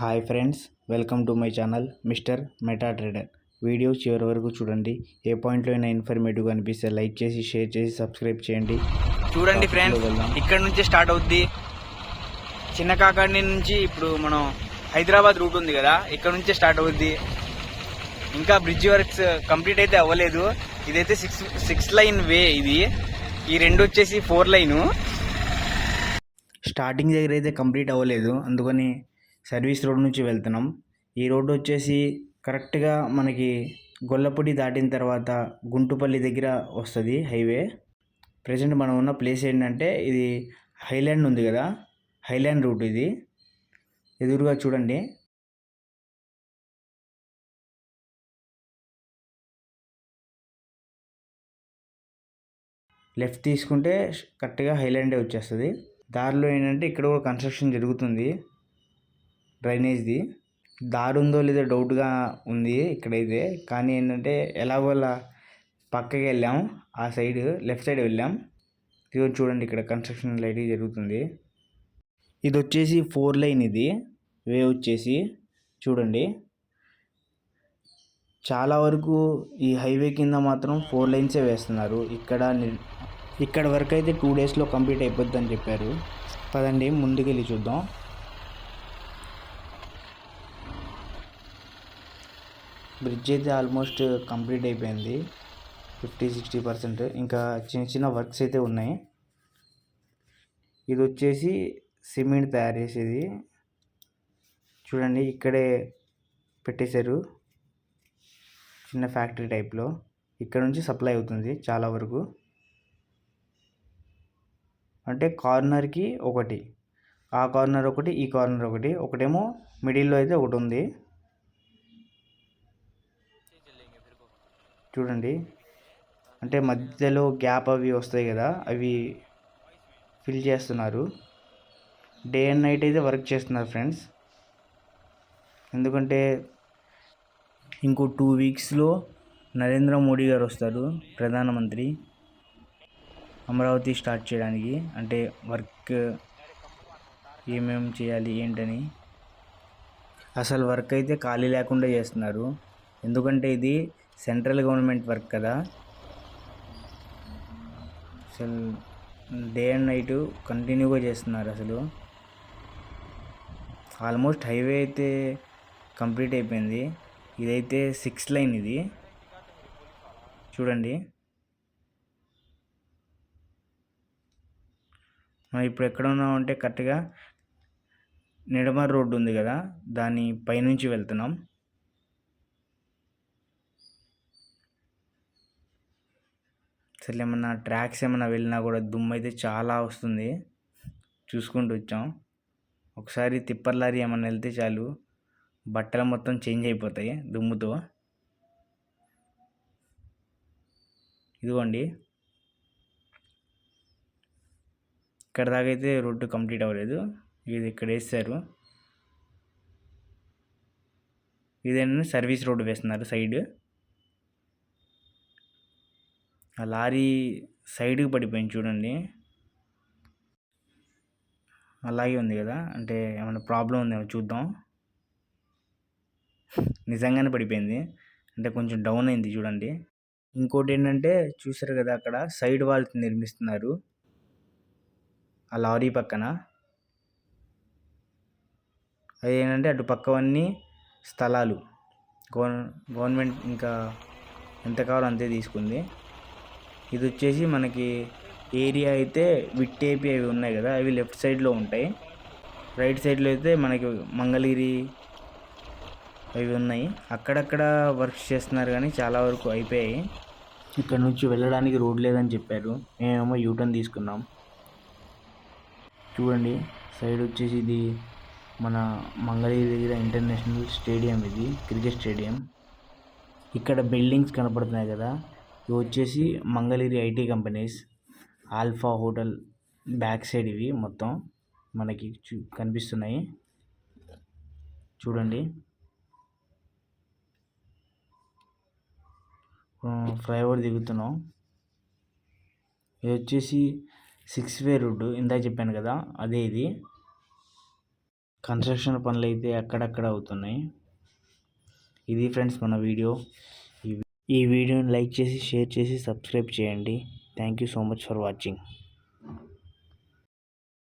Hi friends welcome to my channel Mister Meta Trader. Video చివరి వరకు చూడండి. ఏ పాయింట్లో అయినా ఇన్ఫర్మేటివ్ అనిపిస్తే లైక్ చేసి షేర్ చేసి సబ్స్క్రైబ్ చేయండి. చూడండి ఫ్రెండ్స్. ఇక్కడ నుంచి స్టార్ట్ అవుద్ది. చిన్న కాకాడి నుంచి ఇప్పుడు మనం హైదరాబాద్ రూట్ ఉంది కదా ఇక్కడ నుంచే స్టార్ట్ అవుద్ది. ఇంకా బ్రిడ్జ్ వర్క్స్ కంప్లీట్ అయితే అవ్వలేదు. ఇదైతే సిక్స్ సిక్స్ లైన్ వే ఇది. ఈ రెండు వచ్చేసి ఫోర్ లైను. స్టార్టింగ్ దగ్గర అయితే కంప్లీట్ అవ్వలేదు. అందుకని సర్వీస్ రోడ్ నుంచి వెళ్తున్నాం. ఈ రోడ్డు వచ్చేసి కరెక్ట్గా మనకి గొల్లపూడి దాటిన తర్వాత గుంటుపల్లి దగ్గర వస్తుంది హైవే. ప్రజెంట్ మనం ఉన్న ప్లేస్ ఏంటంటే ఇది హైలాండ్ ఉంది కదా హైలాండ్ రూట్ ఇది. ఎదురుగా చూడండి. లెఫ్ట్ తీసుకుంటే కరెక్ట్గా హైలాండే వచ్చేస్తుంది. దారిలో ఏంటంటే ఇక్కడ కూడా కన్స్ట్రక్షన్ జరుగుతుంది. డ్రైనేజ్ది. దారి ఉందో లేదో డౌట్గా ఉంది ఇక్కడైతే. కానీ ఏంటంటే ఎలాగోలా పక్కకి వెళ్ళాం. ఆ సైడ్ లెఫ్ట్ సైడ్ వెళ్ళాం. ఇది చూడండి ఇక్కడ కన్స్ట్రక్షన్ లైట్ జరుగుతుంది. ఇది వచ్చేసి ఫోర్ లైన్ ఇది. వే వచ్చేసి. చూడండి. చాలా వరకు ఈ హైవే కింద మాత్రం ఫోర్ లైన్సే వేస్తున్నారు. ఇక్కడ ఇక్కడ వరకు అయితే టూ డేస్లో కంప్లీట్ అయిపోద్ది అని చెప్పారు. పదండి ముందుకెళ్ళి చూద్దాం. బ్రిడ్జ్ అయితే ఆల్మోస్ట్ కంప్లీట్ అయిపోయింది. Fifty sixty percent. ఇంకా చిన్న చిన్న వర్క్స్ అయితే ఉన్నాయి. ఇది వచ్చేసి సిమెంట్ తయారు చేసేది. చూడండి ఇక్కడే పెట్టేశారు. చిన్న ఫ్యాక్టరీ టైప్లో. ఇక్కడ నుంచి సప్లై అవుతుంది చాలా వరకు. అంటే కార్నర్కి ఒకటి. ఆ కార్నర్ ఒకటి ఈ కార్నర్ ఒకటి. ఒకటేమో మిడిల్లో అయితే ఒకటి ఉంది. చూడండి. అంటే మధ్యలో గ్యాప్ అవి వస్తాయి కదా అవి ఫిల్ చేస్తున్నారు. డే అండ్ నైట్ అయితే వర్క్ చేస్తున్నారు ఫ్రెండ్స్. ఎందుకంటే ఇంకో టూ వీక్స్లో నరేంద్ర మోడీ గారు వస్తారు ప్రధానమంత్రి. అమరావతి స్టార్ట్ చేయడానికి అంటే వర్క్ ఏమేమి చేయాలి ఏంటని. అసలు వర్క్ అయితే ఖాళీ లేకుండా చేస్తున్నారు. ఎందుకంటే ఇది సెంట్రల్ గవర్నమెంట్ వర్క్ కదా. అసలు డే అండ్ నైట్ కంటిన్యూగా చేస్తున్నారు అసలు. ఆల్మోస్ట్ హైవే అయితే కంప్లీట్ అయిపోయింది. ఇదైతే సిక్స్ లైన్ ఇది. చూడండి. మనం ఇప్పుడు ఎక్కడ ఉన్నామంటే కరెక్ట్గా నిడమర్ రోడ్డు ఉంది కదా. దాని పైనుంచి వెళ్తున్నాం. అసలు ఏమన్నా ట్రాక్స్ ఏమన్నా వెళ్ళినా కూడా దుమ్ము అయితే చాలా వస్తుంది. చూసుకుంటూ వచ్చాం. ఒకసారి తిప్పర్ లారీ ఏమన్నా వెళ్తే చాలు. బట్టలు మొత్తం చేంజ్ అయిపోతాయి దుమ్ముతో. ఇదిగోండి. ఇక్కడ దాకా అయితే రోడ్డు కంప్లీట్ అవ్వలేదు. ఇది ఇక్కడ వేస్తారు. ఇదేంటంటే సర్వీస్ రోడ్డు వేస్తున్నారు సైడ్ ఆ లారీ సైడ్కి పడిపోయింది చూడండి. అలాగే ఉంది కదా అంటే ఏమైనా ప్రాబ్లం ఉందేమో చూద్దాం. నిజంగానే పడిపోయింది అంటే కొంచెం డౌన్ అయింది చూడండి. ఇంకోటి ఏంటంటే చూసారు కదా అక్కడ సైడ్ వాల్స్ నిర్మిస్తున్నారు. ఆ లారీ పక్కన. అది ఏంటంటే అటు పక్కవన్నీ స్థలాలు. గవర్న గవర్నమెంట్ ఇంకా ఎంత కావాలో అంతే తీసుకుంది. ఇది వచ్చేసి మనకి ఏరియా అయితే విట్టేపి అవి ఉన్నాయి కదా అవి లెఫ్ట్ సైడ్లో ఉంటాయి. రైట్ సైడ్లో అయితే మనకి మంగళగిరి అవి ఉన్నాయి. అక్కడక్కడ వర్క్స్ చేస్తున్నారు కానీ చాలా వరకు అయిపోయాయి. ఇక్కడ నుంచి వెళ్ళడానికి రోడ్ లేదని చెప్పారు. మేమేమో యూటర్న్ తీసుకున్నాం. చూడండి సైడ్ వచ్చేసి ఇది మన మంగళగిరి దగ్గర ఇంటర్నేషనల్ స్టేడియం ఇది క్రికెట్ స్టేడియం. ఇక్కడ బిల్డింగ్స్ కనపడుతున్నాయి కదా ఇవి వచ్చేసి Mangalagiri IT companies Alpha hotel back side ఇవి మొత్తం మనకి చూ కనిపిస్తున్నాయి. చూడండి. ఫ్లైఓవర్ దిగుతున్నాం. ఇది వచ్చేసి సిక్స్ వే రోడ్డు ఇందాక చెప్పాను కదా అదే ఇది. కన్స్ట్రక్షన్ పనులు అయితే అక్కడక్కడ అవుతున్నాయి. ఇది ఫ్రెండ్స్ మన వీడియో. ఈ వీడియోని లైక్ చేసి షేర్ చేసి సబ్స్క్రైబ్ చేయండి. Thank you so much for watching.